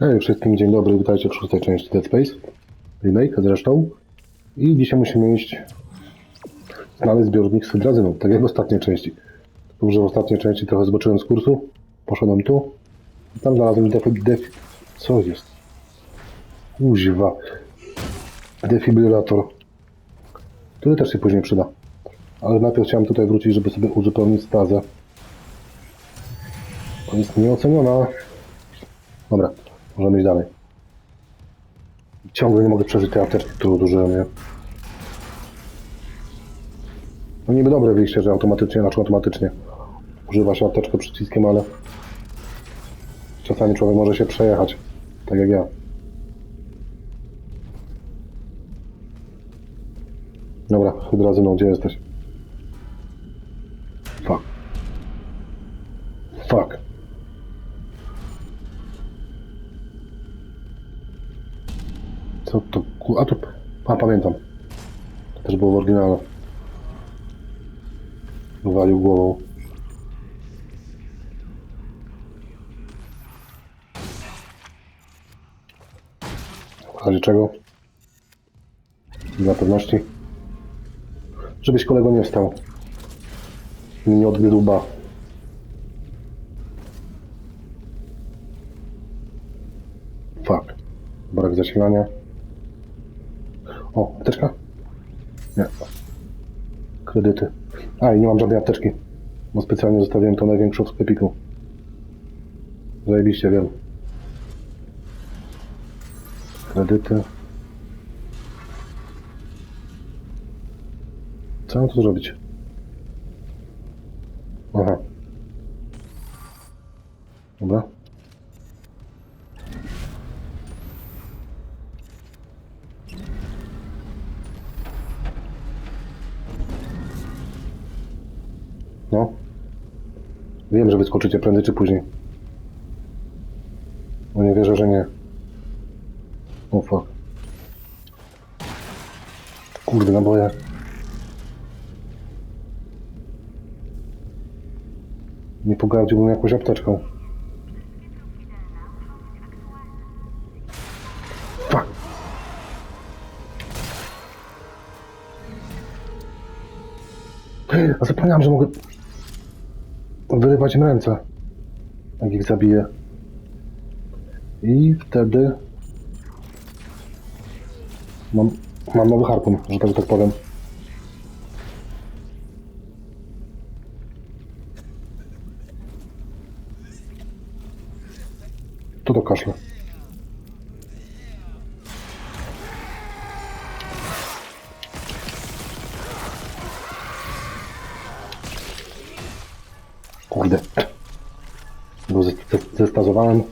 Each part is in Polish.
Hej wszystkim, dzień dobry, witajcie w szóstej części Dead Space. Remake zresztą. I dzisiaj musimy iść znaleźć zbiornik z hydrazyną, tak jak w ostatniej części. Że w ostatniej części trochę zobaczyłem z kursu, poszedłem tu i tam znalazłem def... def... Co jest? Kuźwa. Defibrylator. Który też się później przyda. Ale najpierw chciałem tutaj wrócić, żeby sobie uzupełnić stazę. On jest nieoceniona. Dobra, możemy iść dalej. Ciągle nie mogę przeżyć tej którą użyłem, nie? No niby dobre wyjście, że automatycznie, znaczy automatycznie używa się apteczkę przyciskiem, ale czasami człowiek może się przejechać, tak jak ja. Dobra, hydrazyną, gdzie jesteś? A to... A, pamiętam. To też było w oryginale. Walił głową. W razie czego? Dla pewności. Żebyś kolego nie wstał. I nie odgryzł ba. Fuck. Brak zasilania. O, apteczka? Nie. Kredyty. A, i nie mam żadnej apteczki. Bo specjalnie zostawiłem to największą w sklepiku. Zajebiście, wiem. Kredyty. Co mam tu zrobić? Aha. Dobra. Wiem, że wyskoczycie prędzej czy później. No nie wierzę, że nie. O fuck. Kurde, naboje. Nie pogardziłbym jakąś apteczką. Fuck. A zapomniałem, że mogę wyrywać im ręce, jak ich zabiję. I wtedy mam, mam nowy harpun, że tak, tak powiem. To do kaszle. Zestazowałem.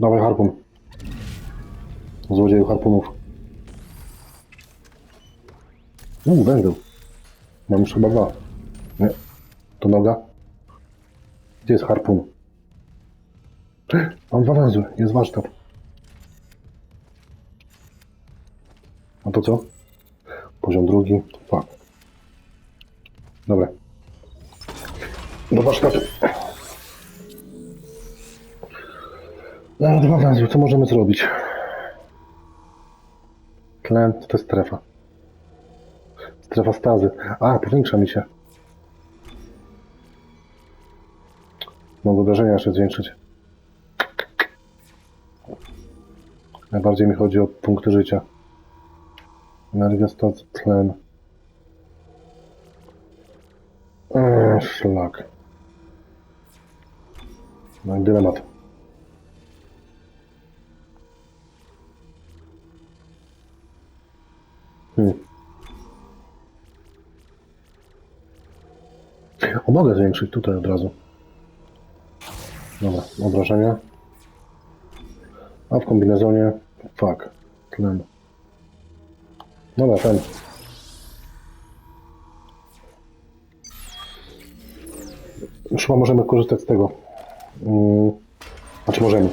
Dawaj harpun. Złodzieju harpunów. Uuu, węzeł. Mam już chyba dwa. Nie. To noga. Gdzie jest harpun? Mam dwa węzły. Jest warsztat. A to co? Poziom drugi. Fuck. Dobra. Do warsztatu. No, dwa węzły. Co możemy zrobić? Tlen to jest strefa. Strefa stazy. A, powiększa mi się. Mam wyobrażenia jeszcze zwiększyć. Najbardziej mi chodzi o punkty życia. Energia, stac, tlen. Eee, szlak. No i dylemat. Hmm. O, mogę zwiększyć tutaj od razu. Dobra, obrażenia. A w kombinezonie, fuck, tlen. Dobra, ten. Już chyba możemy korzystać z tego. Mm, znaczy możemy.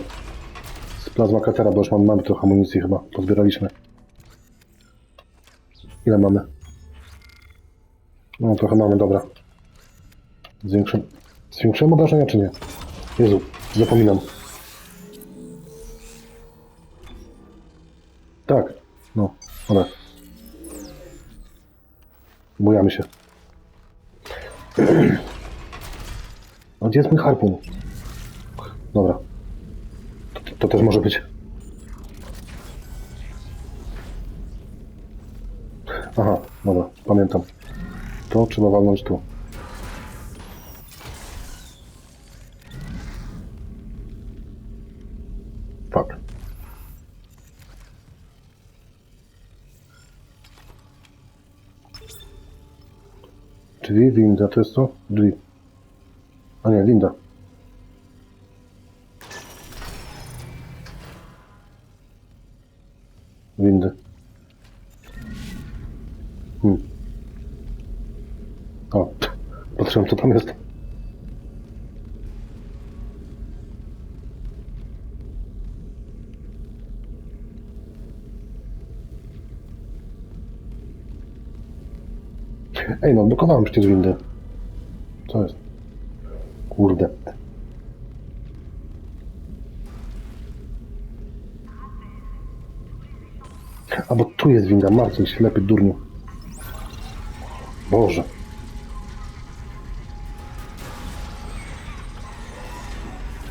Z plazma katera, bo już mamy, mamy trochę amunicji chyba. Pozbieraliśmy. Ile mamy? No trochę mamy, dobra. Zwiększymy. Zwiększymy obrażenia czy nie? Jezu, zapominam. Tak, no, dobra. Bujamy się. A gdzie jest mój harpun? Dobra. To, to też może być. Aha, dobra, pamiętam. To trzeba walnąć tu. Fuck. Drzwi, winda, to jest co? Drzwi. A nie, winda. Windy. Hmm. O, patrzyłem co tam jest. Ej, no, blokowałem przecież windy. Co jest? Kurde. A tu jest winda, Marcin, ślepy durniu. Boże.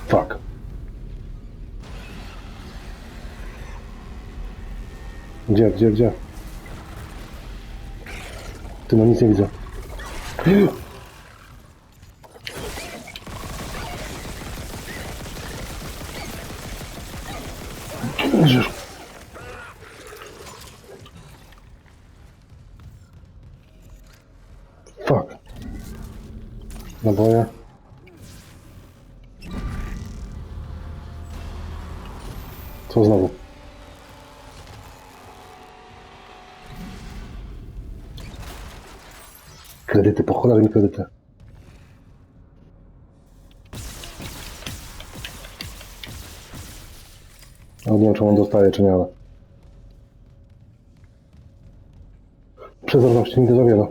Fuck. Gdzie, gdzie, gdzie? Ty no nic nie widzę. Jezus. Naboje. Co znowu? Kredyty, po cholerę mi kredyty. Czy on dostaje, czy nie, ale... Przezorności nigdy za wiele.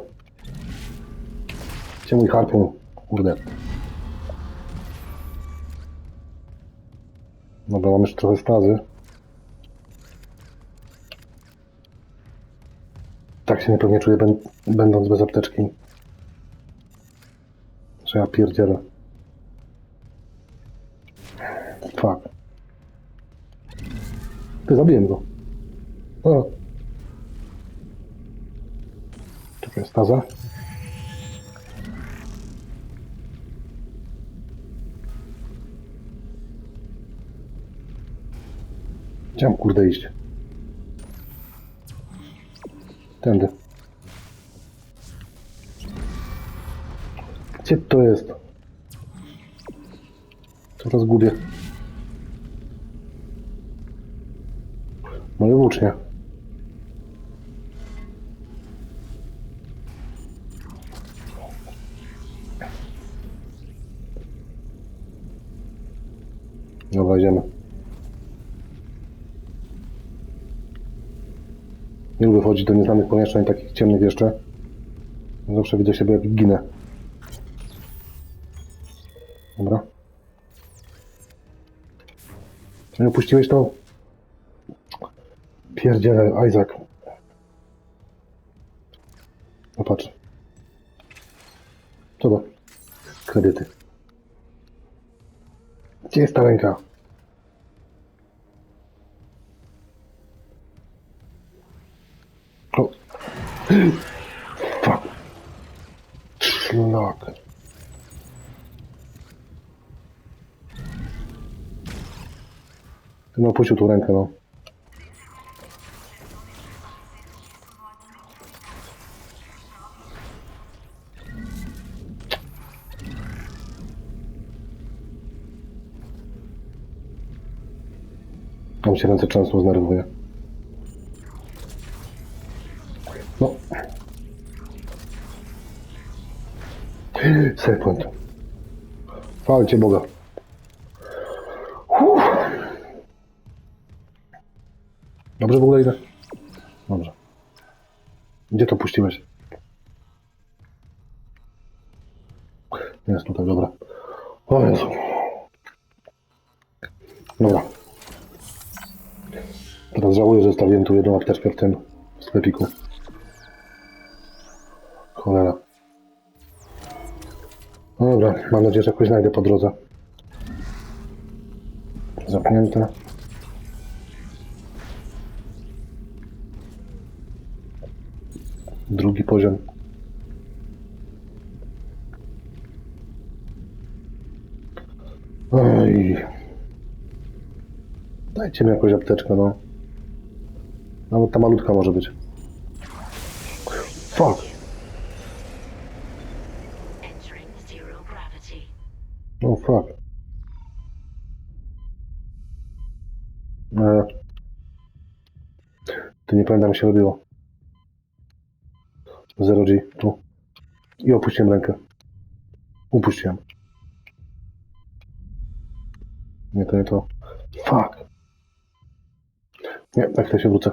Gdzie mój harpun? Kurde. Dobra, mam jeszcze trochę stazy. Tak się niepewnie czuję, będ- będąc bez apteczki. Że ja pierdzielę. Fuck. Ty, zabiłem go. O. Czekaj, staza. Mam kurde iść? Tędy. Gdzie to jest? Coraz gubię. Moje włócznie. Dobra, idziemy. Nie lubię wchodzić do nieznanych pomieszczeń, takich ciemnych jeszcze. Zawsze widzę siebie jak ginę. Dobra. Nie opuściłeś to? Pierdziele, Isaac. No patrz. Co to? Kredyty. Gdzie jest ta ręka? Fuck. Szlak. No opuścił tą rękę, no. Tam się ręce często znerwuje. Save point. Chwalcie Boga. Dobrze w ogóle idę? Dobrze. Gdzie to puściłeś? Jest tutaj, dobra. O Jezu. Dobra. Teraz żałuję, że zostawiłem tu jedną apteczkę w tym sklepiku. Cholera. No dobra, mam nadzieję, że jakoś znajdę po drodze. Zamknięte. Drugi poziom. Oj. Dajcie mi jakąś apteczkę, no. Nawet ta malutka może być. Fuck. No fuck. E. To nie pamiętam jak się robiło. Zero G, tu. I opuściłem rękę. Upuściłem. Nie, to nie to. Fuck. Nie, tak to się wrócę.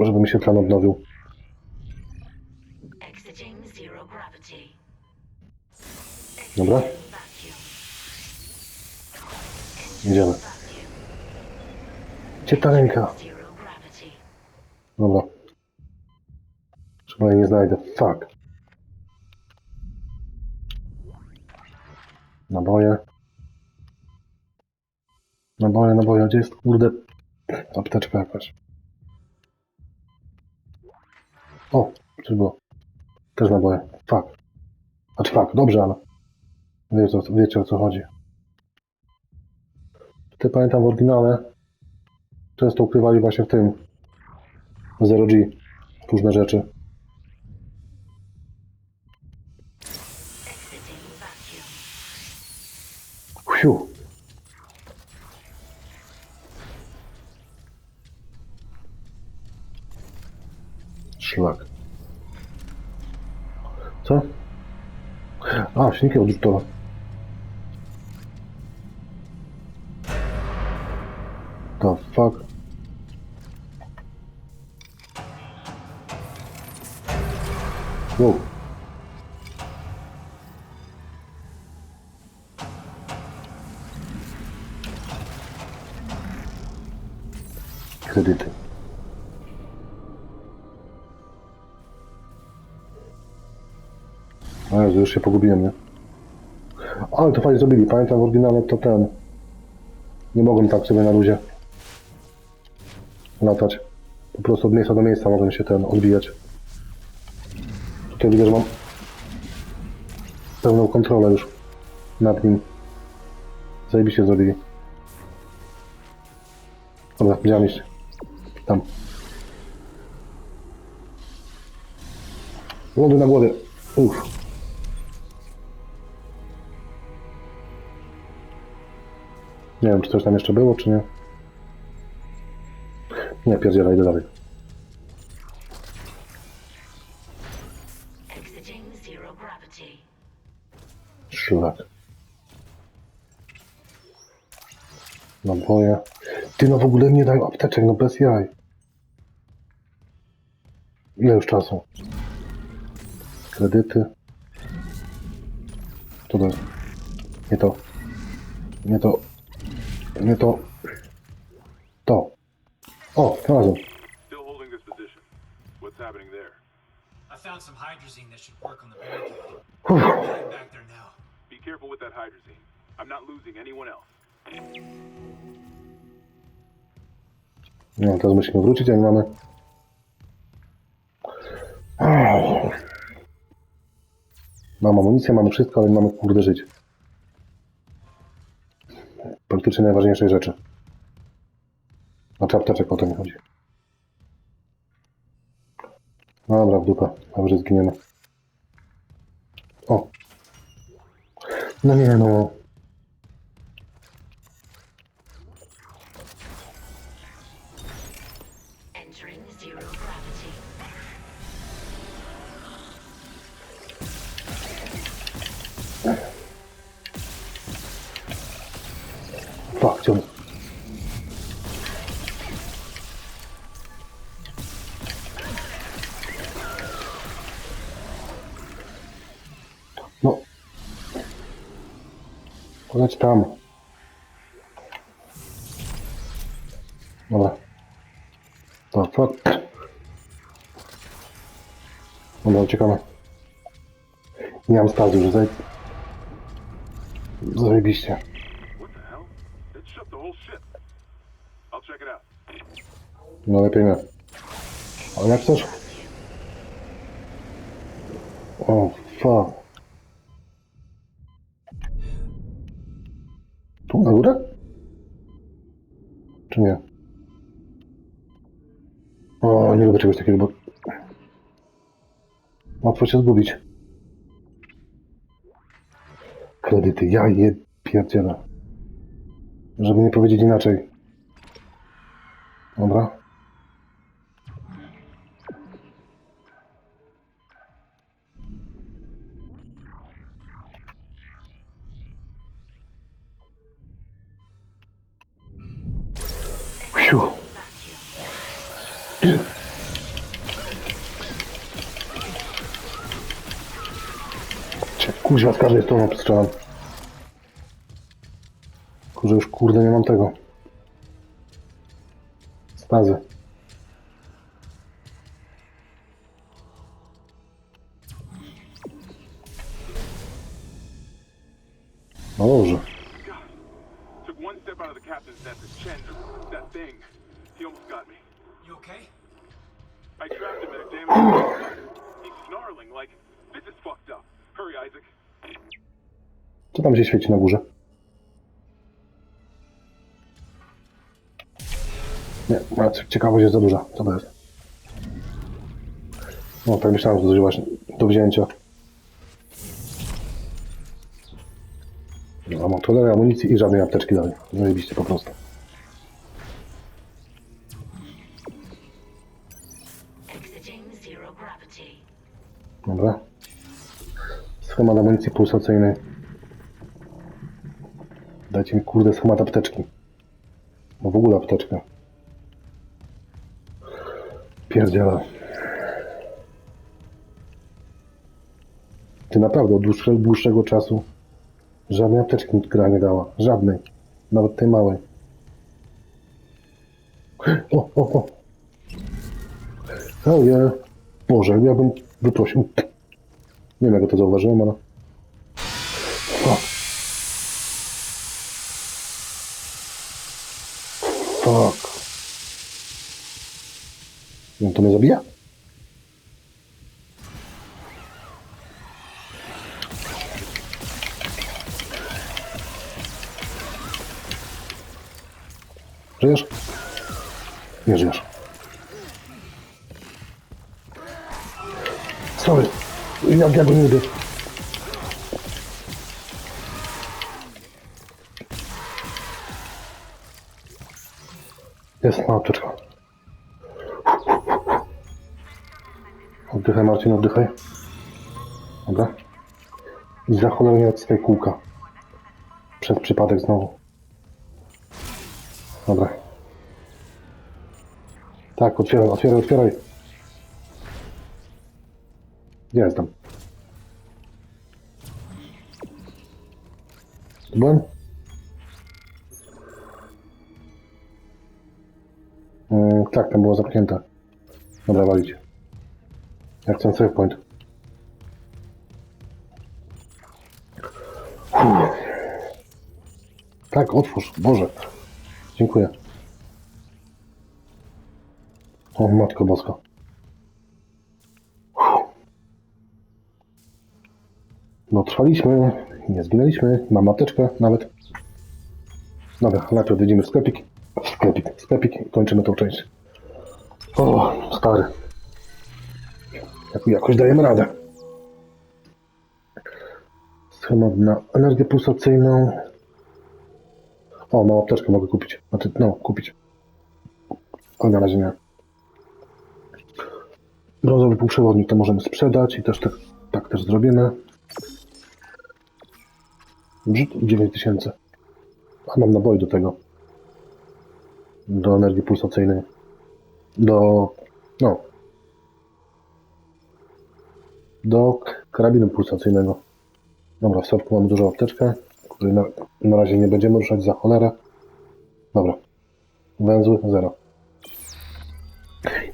Żeby mi się plan odnowił. Dobra, idziemy. Gdzie ta ręka? Dobra. Chyba jej nie znajdę. Fuck. Naboje. Naboje, naboje. Gdzie jest, kurde, apteczka jakaś? O, czy było? Też naboje. Fuck. Znaczy fuck, dobrze, ale wiecie, wiecie o co chodzi. Ty pamiętam w oryginale często ukrywali właśnie w tym Zero G różne rzeczy. Fiu. Szlak. Co? A, silniki odrzutowe. The fuck? Wow. Kredyty. A Jezu, już się pogubiłem, nie? Ale to fajnie zrobili. Pamiętam w oryginale to ten. Nie mogłem tak sobie na luzie latać. Po prostu od miejsca do miejsca mogłem się ten odbijać. Tutaj widzę, że mam pełną kontrolę już nad nim. Zajebiście zrobili. Dobra, widziałem iść. Tam. Lądy na głowie. Uff. Nie wiem, czy coś tam jeszcze było, czy nie. Nie, pierdzielaj, idę dalej. Szlak. Naboje. Ty no w ogóle nie dają apteczek, no bez jaj. Ile już czasu? Kredyty. To to. Nie to. Nie to. Nie to. To. O, znalazłem. Still holding this position. What's happening there? I found some hydrazine that should work on the barricade. I'm heading back there now. Be careful with that hydrazine. I'm not losing anyone else. No, teraz musimy wrócić, a nie mamy. Mam amunicję, mamy wszystko, ale nie mamy kurde żyć. Praktycznie najważniejsze rzeczy. Apteczek o to mi chodzi. No Dobra, w dupę. Dobrze zginiemy. O! No nie no. Fuck, ciągle. Leć tam. Dobra. To fuck. Dobra, uciekamy. Nie mam stazu, że zaj... Zajebiście. No lepiej nie. Ale jak chcesz? O, fuck. Górę? Czy nie? O, nie lubię czegoś takiego, bo... Łatwo się zgubić. Kredyty, ja je pierdzielę. Żeby nie powiedzieć inaczej. Dobra. Phew. Cię, Kuźwa, z każdej strony strzelam. Kurze, już kurde nie mam tego. Stazy. Took one step out of the captain's Chen, that thing, he almost got me. You okay? I trapped him in a damn He's snarling like, this is fucked up. Hurry, Isaac. Co tam się świeci na górze? Nie, ciekawość jest za duża. Co to jest? No, tak myślałem, że to coś właśnie do wzięcia. No, mam tyle amunicji i żadnej apteczki dalej. Zajebiście po prostu. Dobra. Schemat amunicji pulsacyjnej. Dajcie mi kurde schemat apteczki. No w ogóle apteczkę. Pierdziela. Ty naprawdę od dłuższego, dłuższego czasu żadnej apteczki mi gra nie dała. Żadnej. Nawet tej małej. O, o, o. O nie. Boże, ja bym wyprosił. Nie wiem, jak ja to zauważyłem, ale... Fuck. Fuck. To mnie zabija? Żyjesz? Nie żyjesz. Sorry. Jak ja go nie lubię. Jest mała apteczka. Oddychaj Marcin, oddychaj. Dobra. I za cholerę odstaję kółka. Przez przypadek znowu. Dobra. Tak, otwieraj, otwieraj, otwieraj. Gdzie jestem? Tu Byłem? Mm, tak, tam było zamknięte. Dobra, walić. Ja chcę save point. Hmm. Tak, otwórz. Boże. Dziękuję. O, Matko Boska. No trwaliśmy, nie zginęliśmy, mam mateczkę nawet. Dobra, najpierw odwiedzimy sklepik. Sklepik, sklepik i kończymy tą część. O, stary. Jak, jakoś dajemy radę. Schemat na energię pulsacyjną. O, mam apteczkę, mogę kupić. Znaczy, no, kupić. Ale na razie nie. Brązowy półprzewodnik to możemy sprzedać i też tak, tak też zrobimy. Brzyd 9000. A mam naboi do tego. Do energii pulsacyjnej. Do. No. Do karabinu pulsacyjnego. Dobra, w środku mamy dużą apteczkę, której na, na razie nie będziemy ruszać za cholerę. Dobra. Węzły 0.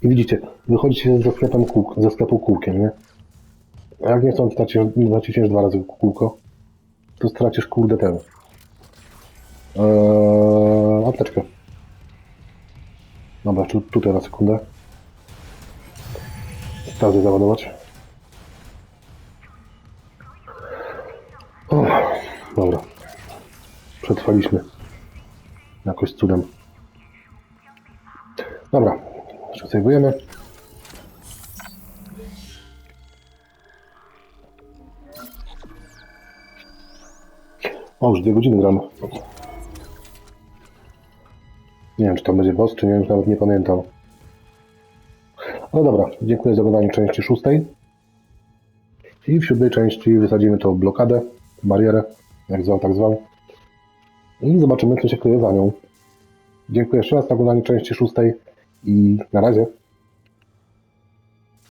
I widzicie, wychodzicie ze sklepem kół, ze sklepu kółkiem, nie? A jak nie chcą tracić, naciśniesz dwa razy kółko, to stracisz kurde ten. Eee, apteczkę. Dobra, tu, tutaj na sekundę. Stazy załadować. O, dobra. Przetrwaliśmy. Jakoś cudem. Dobra. Przesejwujemy. O, już dwie godziny gramy. Nie wiem, czy tam będzie boss, czy nie, już nawet nie pamiętam. No dobra, dziękuję za oglądanie części szóstej. I w siódmej części wysadzimy tą blokadę, barierę, jak zwał, tak zwał. I zobaczymy, co się kryje za nią. Dziękuję jeszcze raz za oglądanie części szóstej i na razie.